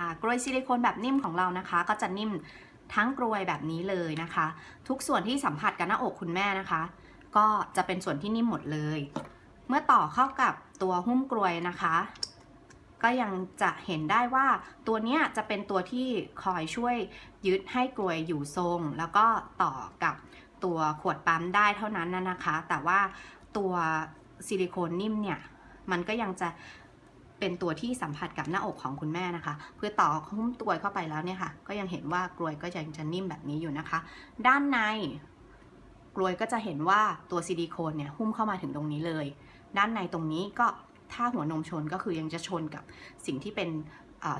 ค่ะกรวยซิลิโคนแบบนิ่มของเรานะคะ ก็จะนิ่มทั้งกรวยแบบนี้เลยนะคะ ทุกส่วนที่สัมผัสกับหน้าอกคุณแม่นะคะ ก็จะเป็นส่วนที่นิ่มหมดเลย เมื่อต่อเข้ากับตัวหุ้มกรวยนะคะ ก็ยังจะเห็นได้ว่าตัวนี้จะเป็นตัวที่คอยช่วยยึดให้กรวยอยู่ทรง แล้วก็ต่อกับตัวขวดปั๊มได้เท่านั้นนะคะ แต่ว่าตัวซิลิโคนนิ่มเนี่ยมันก็ยังจะ เป็นตัวที่สัมผัสกับหน้าอกของคุณแม่นะคะ เพื่อต่อหุ้มตัวเข้าไปแล้วเนี่ยค่ะ ก็ยังเห็นว่ากรวยก็ยังจะนิ่มแบบนี้อยู่นะคะ ด้านในกรวยก็จะเห็นว่าตัวซิลิโคนเนี่ยหุ้มเข้ามาถึงตรงนี้เลย ด้านในตรงนี้ก็ถ้าหัวนมชนก็คือยังจะชนกับสิ่งที่เป็น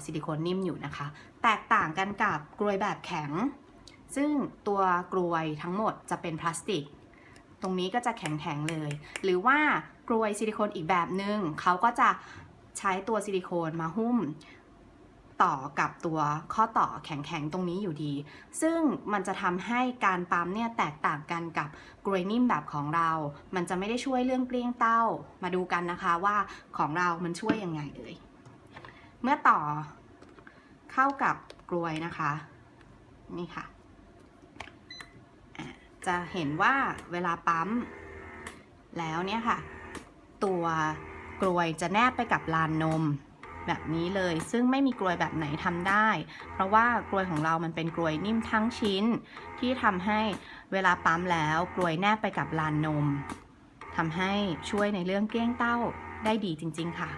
ซิลิโคนนิ่มอยู่นะคะ แตกต่างกันกับกรวยแบบแข็ง ซึ่งตัวกรวยทั้งหมดจะเป็นพลาสติก ตรงนี้ก็จะแข็งๆเลย หรือว่ากรวยซิลิโคนอีกแบบหนึง่งเขาก็จะ ใช้ตัวซิลิโคนมาหุ้มต่อกับตัวข้อต่อแข็งๆ ตรงนี้อยู่ดี ซึ่งมันจะทำให้การปั๊มเนี่ยแตกต่างกันกับกรวยนิ่มแบบของเรา มันจะไม่ได้ช่วยเรื่องเกลี้ยงเต้า มาดูกันนะคะว่าของเรามันช่วยยังไงเอ่ย เมื่อต่อเข้ากับกรวยนะคะ นี่ค่ะ จะเห็นว่าเวลาปั๊มแล้วเนี่ยค่ะ ตัว กรวยจะแนบไปกับลานนม แบบนี้เลยซึ่งไม่มีกรวยแบบไหนทำได้ เพราะว่ากรวยของเรามันเป็นกรวยนิ่มทั้งชิ้น ที่ทำให้เวลาปั๊มแล้วกรวยแนบไปกับลานนมทำให้ช่วยในเรื่องเกลี้ยงเต้าได้ดีจริง ๆ ค่ะ